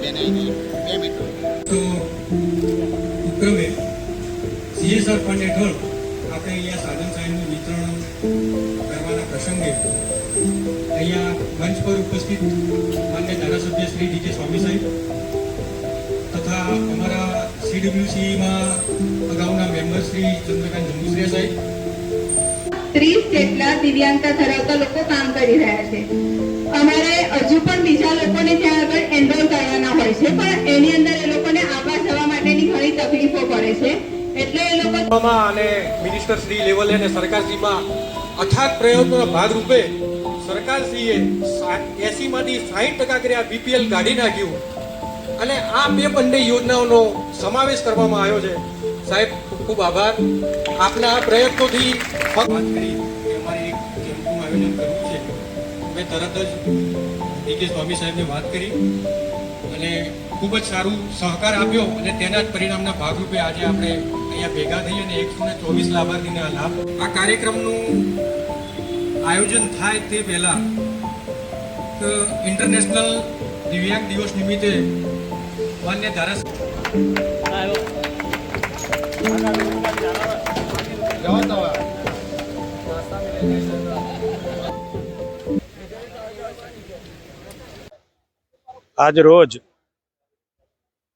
બેન આવી ગઈ બે મિનિટ. તો ઉપક્રમે સીએસઆર ફંડ હેઠળ આપણે અહીંયા સાધન સાહેબનું વિતરણ કરવાના પ્રસંગે અહીંયા મંચ પર ઉપસ્થિત માન્ય ધારાસભ્ય શ્રી ડીકે સ્વામી સાહેબ તથા અમારા સીડબ્લ્યુસીમાં અગાઉના મેમ્બર શ્રી ચંદ્રકાંત જંબુશ્રિયા સાહેબ. ત્રીસ જેટલા દિવ્યાંગતા ધરાવતા લોકો કામ કરી રહ્યા છે. છે. એટલે એ લોકો અને મિનિસ્ટર શ્રી લેવલે અને સરકારશ્રીમાં અથાગ પ્રયત્નોના ભાગરૂપે સરકારશ્રીએ એસી માંથી સાહીઠ ટકા કરી આ બીપીએલ કાઢી નાખ્યું. અને આ બે બંને યોજનાઓનો સમાવેશ કરવામાં આવ્યો છે. સાહેબ, ખૂબ ખૂબ આભાર. આપના આ પ્રયત્નોથી વાત કરી અમારે એક કેમ્પનું આયોજન કરવું છે. મેં તરત જ ડીકે સ્વામી સાહેબને વાત કરી. અને ખૂબ જ સારું સહકાર આપ્યો અને તેના જ પરિણામના ભાગરૂપે આજે આપણે અહીંયા ભેગા થઈ અને એકસો ને ચોવીસ લાભાર્થીને આ લાભ આ કાર્યક્રમનું આયોજન થાય તે પહેલા ઇન્ટરનેશનલ દિવ્યાંગ દિવસ નિમિત્તે માન્ય આજ રોજ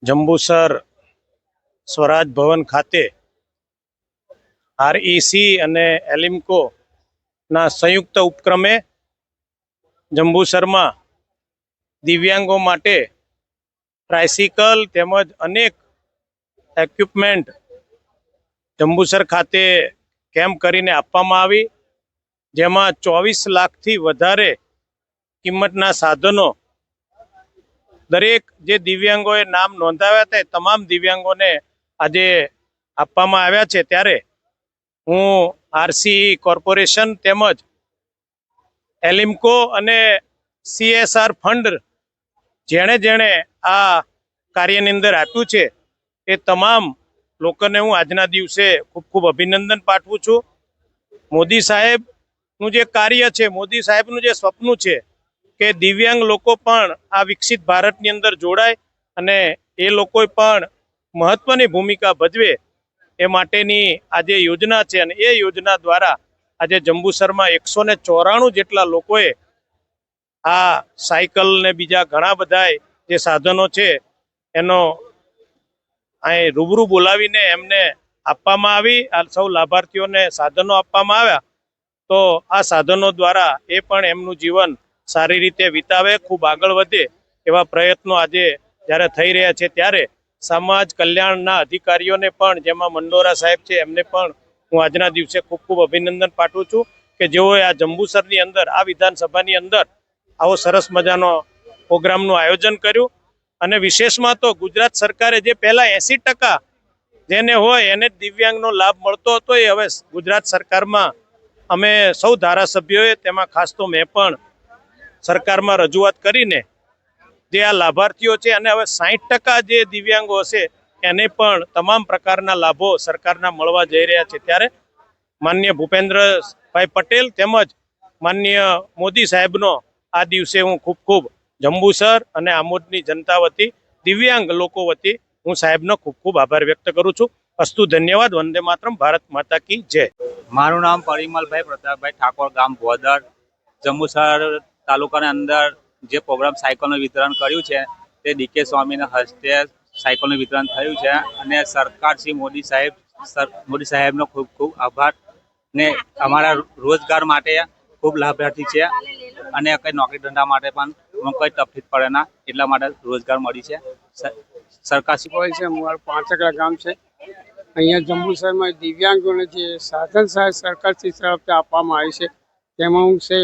જંબુસર સ્વરાજ ભવન ખાતે આરઈસી અને એલિમ્કો ના સંયુક્ત ઉપક્રમે જંબુસરમાં દિવ્યાંગો માટે ટ્રાયસિકલ તેમજ અનેક એક્વિપમેન્ટ જંબુસર ખાતે કેમ્પ કરીને આપવામાં આવી, જેમાં ચોવીસ લાખથી વધારે કિંમતના સાધનો દરેક જે દિવ્યાંગોએ નામ નોંધાવ્યા હતા તમામ દિવ્યાંગોને આજે આપવામાં આવ્યા છે. ત્યારે હું આરસી કોર્પોરેશન તેમજ એલિમ્કો અને સીએસઆર ફંડ જેણે જેણે આ કાર્યની અંદર આપ્યું છે, એ તમામ લોકોને હું આજના દિવસે ખૂબ ખૂબ અભિનંદન પાઠવું છું. મોદી સાહેબનું જે કાર્ય છે, મોદી સાહેબનું જે સ્વપ્ન છે કે દિવ્યાંગ લોકો પણ આ વિકસિત ભારતની અંદર જોડાય અને એ લોકો પણ મહત્વની ભૂમિકા ભજવે એ માટેની આજે યોજના છે અને એ યોજના દ્વારા આજે જંબુસરમાં એકસો ને ચોરાણું જેટલા લોકોએ આ સાયકલ ને બીજા ઘણા બધા જે સાધનો છે એનો અહીં રૂબરૂ બોલાવીને એમને આપવામાં આવી, આ સૌ લાભાર્થીઓને સાધનો આપવામાં આવ્યા. તો આ સાધનો દ્વારા એ પણ એમનું જીવન સારી રીતે વિતાવે, ખૂબ આગળ વધે એવા પ્રયત્નો આજે જ્યારે થઈ રહ્યા છે ત્યારે સમાજ કલ્યાણના અધિકારીઓને પણ, જેમાં મંડોરા સાહેબ છે, એમને પણ હું આજના દિવસે ખૂબ ખૂબ અભિનંદન પાઠવું છું કે જેઓએ આ જંબુસરની અંદર, આ વિધાનસભાની અંદર આવો સરસ મજાનો પ્રોગ્રામનું આયોજન કર્યું. અને વિશેષમાં તો ગુજરાત સરકારે જે પહેલાં એસી ટકા જેને હોય એને જ દિવ્યાંગનો લાભ મળતો હતો, એ હવે ગુજરાત સરકારમાં અમે સૌ ધારાસભ્યોએ, તેમાં ખાસ તો મેં પણ સરકારમાં રજૂઆત કરીને જે આ લાભાર્થીઓ છે અને હવે સાહીઠ ટકા જે દિવ્યાંગો હશે, એને પણ તમામ પ્રકારના લાભો સરકારના મળવા જઈ રહ્યા છે. ત્યારે માન્ય ભૂપેન્દ્રભાઈ પટેલ તેમજ માન્ય મોદી સાહેબનો આ દિવસે હું ખૂબ ખૂબ જંબુસર અને આમોદની જનતા વતી, દિવ્યાંગ લોકો વતી હું સાહેબનો ખૂબ ખૂબ આભાર વ્યક્ત કરું છું. અસ્તુ ધન્યવાદ, વંદે માતરમ, ભારત માતા કી જય. મારું નામ પરિમલભાઈ પ્રતાપભાઈ ઠાકોર, ગામ ભોદર જંબુસર તાલુકાની અંદર જે પ્રોગ્રામ સાયકલનું વિતરણ કર્યું છે, તે ડીકે સ્વામીના હસ્તે સાયકલનું વિતરણ થયું છે અને સરકાર શ્રી મોદી સાહેબ મોદી સાહેબનો ખૂબ ખૂબ આભાર ને અમારા રોજગાર માટે ખૂબ લાભાર્થી છે અને કંઈ નોકરી ધંધા માટે પણ કંઈ તકલીફ પડે ના એટલા માટે રોજગાર મળી છે. સર- સરકાર શ્રી હોય છે મારું પાંચકડા ગામ છે. અહીંયા જંબુસરમાં દિવ્યાંગોને જે સાધન સહાય સરકારથી તરફથી આપવામાં આવી છે, તેમાં હું છે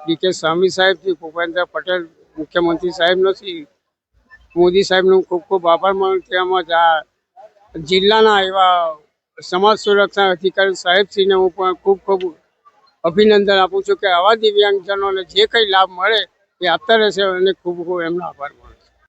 ડીકે સ્વામી સાહેબથી ભૂપેન્દ્ર પટેલ મુખ્યમંત્રી સાહેબનો શ્રી મોદી સાહેબનો ખૂબ ખૂબ આભાર માનું તેમજ આ જિલ્લાના એવા સમાજ સુરક્ષા અધિકારી સાહેબશ્રીને હું પણ ખૂબ ખૂબ અભિનંદન આપું છું કે આવા દિવ્યાંગજનોને જે કંઈ લાભ મળે એ આપતા રહેશે અને ખૂબ ખૂબ એમનો આભાર માનું